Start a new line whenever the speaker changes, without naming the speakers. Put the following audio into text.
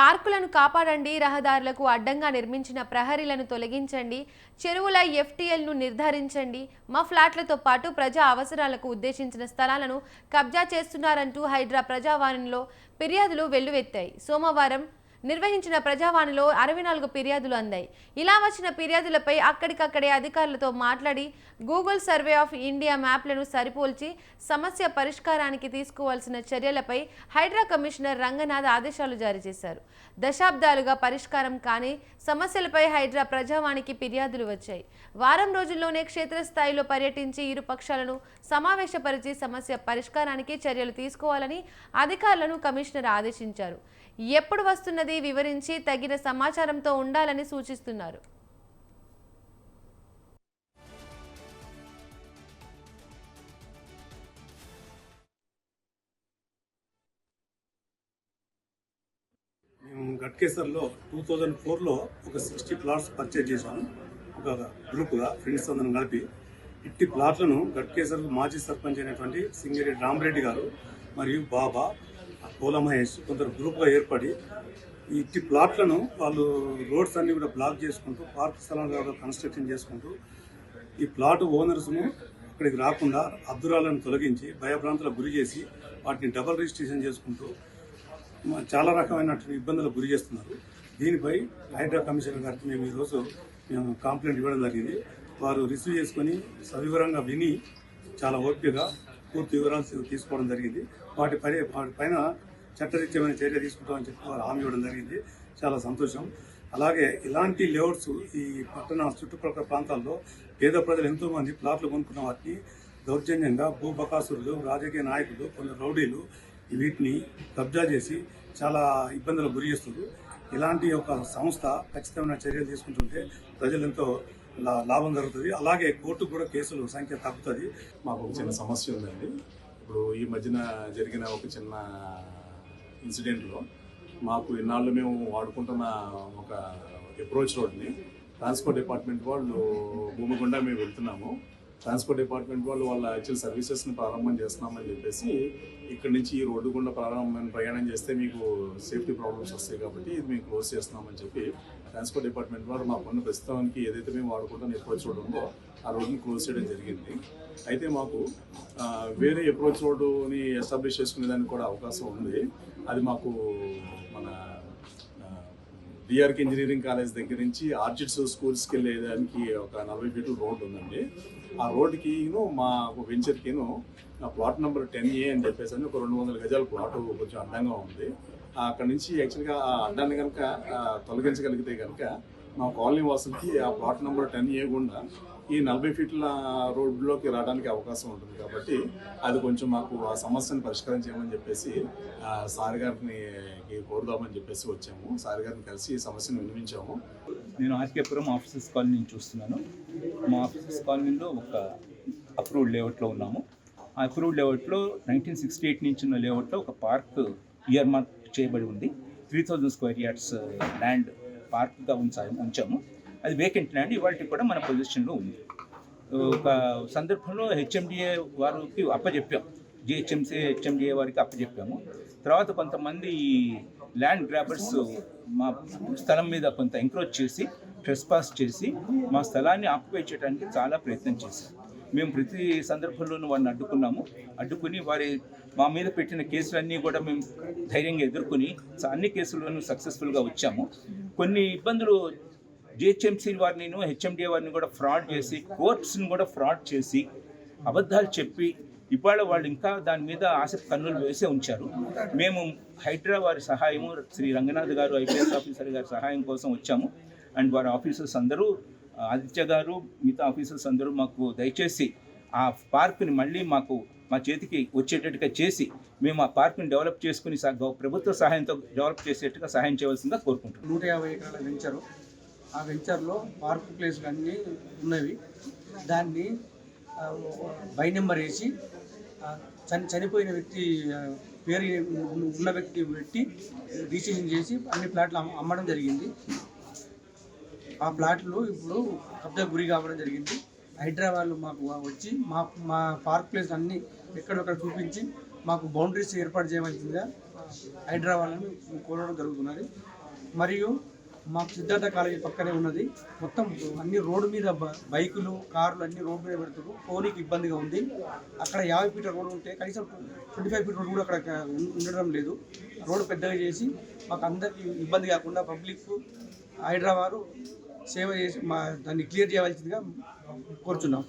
పార్కులను కాపాడండి రహదారులకు అడ్డంగా నిర్మించిన ప్రహరీలను తొలగించండి చెరువుల ఎఫ్టీఎల్ను నిర్ధారించండి మా ఫ్లాట్లతో పాటు ప్రజా అవసరాలకు ఉద్దేశించిన స్థలాలను కబ్జా చేస్తున్నారంటూ హైడ్రా ప్రజావాణిలో ఫిర్యాదులు వెల్లువెత్తాయి. సోమవారం నిర్వహించిన ప్రజావాణిలో అరవై నాలుగు ఫిర్యాదులు అందాయి. ఇలా వచ్చిన ఫిర్యాదులపై అక్కడికక్కడే అధికారులతో మాట్లాడి గూగుల్ సర్వే ఆఫ్ ఇండియా మ్యాప్లను సరిపోల్చి సమస్య పరిష్కారానికి తీసుకోవాల్సిన చర్యలపై హైడ్రా కమిషనర్ రంగనాథ్ ఆదేశాలు జారీ చేశారు. దశాబ్దాలుగా పరిష్కారం కాని సమస్యలపై హైడ్రా ప్రజావాణికి ఫిర్యాదులు వచ్చాయి. వారం రోజుల్లోనే క్షేత్రస్థాయిలో పర్యటించి ఇరు పక్షాలను సమావేశపరిచి సమస్య పరిష్కారానికి చర్యలు తీసుకోవాలని అధికారులను కమిషనర్ ఆదేశించారు. ఎప్పుడు వస్తున్నది వివరించి తగిన సమాచారంతో ఉండాలని సూచిస్తున్నారు.
మేము గట్కేసర్లో టూ థౌజండ్ ఫోర్లో ఒక సిక్స్టీ ప్లాట్స్ పర్చేజ్ చేశాము ఒక గ్రూప్గా ఫ్రెండ్స్ అందరం కలిపి. ఇట్టి ప్లాట్లను గట్కేసర్ మాజీ సర్పంచ్ అయినటువంటి సింగిరెడ్డి రామరెడ్డి గారు మరియు బాబా పోల మహేష్ కొందరు గ్రూప్గా ఏర్పడి ఇట్టి ప్లాట్లను వాళ్ళు రోడ్స్ అన్ని కూడా బ్లాక్ చేసుకుంటూ పార్క్ స్థలాలుగా కన్స్ట్రక్షన్ చేసుకుంటూ ఈ ప్లాట్ ఓనర్స్ను ఇక్కడికి రాకుండా అద్దురాలను తొలగించి భయభ్రాంతులకు గురి చేసి వాటిని డబల్ రిజిస్ట్రేషన్ చేసుకుంటూ చాలా రకమైన ఇబ్బందులకు గురి చేస్తున్నారు. దీనిపై హైడ్రా కమిషనర్ గారికి మేము ఈరోజు మేము కంప్లైంట్ ఇవ్వడం జరిగింది. వారు రిసీవ్ చేసుకొని సవివరంగా విని చాలా ఓపికగా పూర్తి వివరాలు తీసుకోవడం జరిగింది. వాటి పై వాటి పైన చట్టరీత్యమైన చర్య తీసుకుంటామని చెప్పి వారు హామీ ఇవ్వడం జరిగింది. చాలా సంతోషం. అలాగే ఇలాంటి లేఅవుట్స్ ఈ పట్టణ చుట్టుపక్కల ప్రాంతాల్లో పేద ప్రజలు ఎంతోమంది ప్లాట్లు కొనుక్కున్న వాటిని దౌర్జన్యంగా భూబకాసురులు రాజకీయ నాయకులు కొన్ని రౌడీలు వీటిని కబ్జా చేసి చాలా ఇబ్బందులకు గురి చేస్తుంది ఇలాంటి ఒక సంస్థ ఖచ్చితమైన చర్యలు తీసుకుంటుంటే ప్రజలు ఎంతో లా- లాభం జరుగుతుంది. అలాగే కోర్టు కూడా కేసులు సంఖ్య తగ్గుతుంది.
మాకు ఒక చిన్న సమస్య ఉందండి. ఇప్పుడు ఈ మధ్యన జరిగిన ఒక చిన్న ఇన్సిడెంట్లో మాకు ఇన్నాళ్ళు మేము వాడుకుంటున్న ఒక అప్రోచ్ రోడ్ని ట్రాన్స్పోర్ట్ డిపార్ట్మెంట్ వాళ్ళు భూమి గుండా మేము వెళ్తున్నాము. ట్రాన్స్పోర్ట్ డిపార్ట్మెంట్ వాళ్ళు వాళ్ళ యాక్చువల్ సర్వీసెస్ని ప్రారంభం చేస్తున్నామని చెప్పేసి ఇక్కడ నుంచి ఈ రోడ్డు గుండా ప్రారంభం ప్రయాణం చేస్తే మీకు సేఫ్టీ ప్రాబ్లమ్స్ వస్తాయి కాబట్టి ఇది మేము క్లోజ్ చేస్తున్నామని చెప్పి ట్రాన్స్పోర్ట్ డిపార్ట్మెంట్ వారు మా పన్ను ప్రస్తుతానికి ఏదైతే మేము వాడుకుంటాం అప్రోచ్ రోడ్ ఉందో ఆ రోడ్ని క్లోజ్ చేయడం జరిగింది. అయితే మాకు వేరే అప్రోచ్ రోడ్డుని ఎస్టాబ్లిష్ చేసుకునే దానికి కూడా అవకాశం ఉంది. అది మాకు మన డిఆర్కి ఇంజనీరింగ్ కాలేజ్ దగ్గర నుంచి ఆర్చిడ్స్ స్కూల్స్కి వెళ్ళేదానికి ఒక నలభై ఫీట్లు రోడ్ ఉందండి. ఆ రోడ్కి మా వెంచర్కిను ఆ ప్లాట్ నెంబర్ టెన్ ఏ అని చెప్పేసి అని ఒక రెండు వందల గజాల ప్లాట్ కొంచెం అందంగా ఉంది. అక్కడ నుంచి యాక్చువల్గా ఆ అడ్డాన్ని కనుక తొలగించగలిగితే కనుక మా కాలనీ వాసులకి ఆ ప్లాట్ నెంబర్ టెన్ ఏ గుండా ఈ నలభై ఫీట్ల రోడ్లోకి రావడానికి అవకాశం ఉంటుంది కాబట్టి అది కొంచెం మాకు ఆ సమస్యను పరిష్కారం చేయమని చెప్పేసి ఆ, సార్ గారిని కోరుదామని చెప్పేసి వచ్చాము. సార్ గారిని కలిసి ఈ సమస్యను వినిపించాము
నేను ఆర్కేపురం ఆఫీసెస్ కాలనీ నుంచి చూస్తున్నాను. మా ఆఫీసెస్ కాలనీలో ఒక అప్రూవ్డ్ లేఅవుట్లో ఉన్నాము. ఆ అప్రూవ్డ్ లేఅవుట్లో నైన్టీన్ సిక్స్టీ ఎయిట్ నుంచి ఉన్న లేఅవుట్లో ఒక పార్క్ ఇయర్ మార్క్ చేయబడి ఉంది. Three thousand square yards land పార్క్గా ఉంచా ఉంచాము. అది వేకెంట్ ల్యాండ్ ఇవాళ కూడా మన పొజిషన్లో ఉంది. ఒక సందర్భంలో హెచ్ఎండిఏ వారికి అప్పచెప్పాం జిహెచ్ఎంసీ హెచ్ఎండిఏ వారికి అప్పచెప్పాము తర్వాత కొంతమంది ల్యాండ్ గ్రాబర్స్ మా స్థలం మీద కొంత ఎంక్రోచ్ చేసి ట్రెస్పాస్ చేసి మా స్థలాన్ని ఆక్యుపై చేయడానికి చాలా ప్రయత్నం చేశారు. మేము ప్రతి సందర్భంలోనూ వారిని అడ్డుకున్నాము. అడ్డుకుని వారి మా మీద పెట్టిన కేసులన్నీ కూడా మేము ధైర్యంగా ఎదుర్కొని అన్ని కేసుల్లోనూ సక్సెస్ఫుల్గా వచ్చాము. కొన్ని ఇబ్బందులు జిహెచ్ఎంసీ వారిని హెచ్ఎండిఏ వారిని కూడా ఫ్రాడ్ చేసి కోర్ట్స్ని కూడా ఫ్రాడ్ చేసి అబద్ధాలు చెప్పి ఇవాళ వాళ్ళు ఇంకా దాని మీద ఆసక్తి కన్నులు వేసే ఉంచారు. మేము హైడ్రా వారి సహాయము శ్రీ రంగనాథ్ గారు ఐపీఎస్ ఆఫీసర్ గారి సహాయం కోసం వచ్చాము. అండ్ వారి ఆఫీసర్స్ అందరూ ఆదిత్య గారు మిగతా ఆఫీసర్స్ అందరూ మాకు దయచేసి ఆ పార్క్ని మళ్ళీ మాకు మా చేతికి వచ్చేటట్టుగా చేసి మేము ఆ పార్క్ని డెవలప్ చేసుకుని ప్రభుత్వ సహాయంతో డెవలప్ చేసేట్టుగా సహాయం చేయవలసిందిగా కోరుకుంటున్నాం.
నూట యాభై ఎకరాల వెంచరు. ఆ వెంచర్లో పార్క్ ప్లేస్లు అన్నీ ఉన్నవి. దాన్ని బై నెంబర్ వేసి చని చనిపోయిన వ్యక్తి పేరు ఉన్న వ్యక్తి పెట్టి రిజిస్ట్రేషన్ చేసి అన్ని ప్లాట్లు అమ్మ- అమ్మడం జరిగింది. ఆ ప్లాట్లు ఇప్పుడు కబ్జా గురి కావడం జరిగింది. హైదరాబాద్లో మాకు వచ్చి మా మా పార్క్ ప్లేస్ అన్ని ఎక్కడొక్కడ చూపించి మాకు బౌండరీస్ ఏర్పాటు చేయవలసిందిగా హైదరాబాద్లను కోరడం జరుగుతున్నది. మరియు మాకు సిద్ధార్థ కాలేజీ పక్కనే ఉన్నది. మొత్తం అన్ని రోడ్డు మీద బ- బైకులు కార్లు అన్ని రోడ్డు మీద పెడుతున్నారు పోనీకి ఇబ్బందిగా ఉంది. అక్కడ యాభై ఫీట్ల రోడ్డు ఉంటే కనీసం ట్వంటీ ఫైవ్ ఫీట్ రోడ్డు కూడా అక్కడ ఉండడం లేదు. రోడ్డు పెద్దగా చేసి మాకు అందరికీ ఇబ్బంది కాకుండా పబ్లిక్ హైదరాబాదు సేవ చేసి మా దాన్ని క్లియర్ చేయవలసిందిగా కోరుచున్నాం.